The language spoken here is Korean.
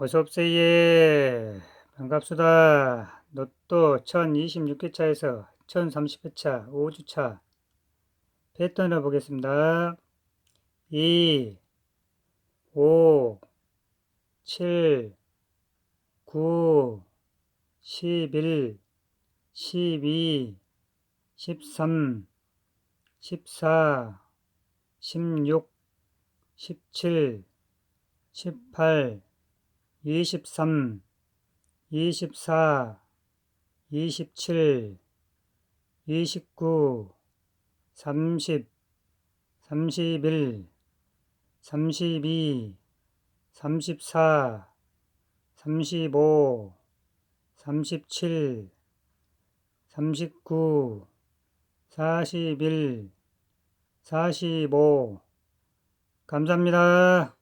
어서옵세요. 반갑수다. 로또 1026회차에서 1030회차 5주차 패턴을 보겠습니다. 2, 5, 7, 9, 11, 12, 13, 14, 16, 17, 18, 23, 24, 27, 29, 30, 31, 32, 34, 35, 37, 39, 41, 45. 감사합니다.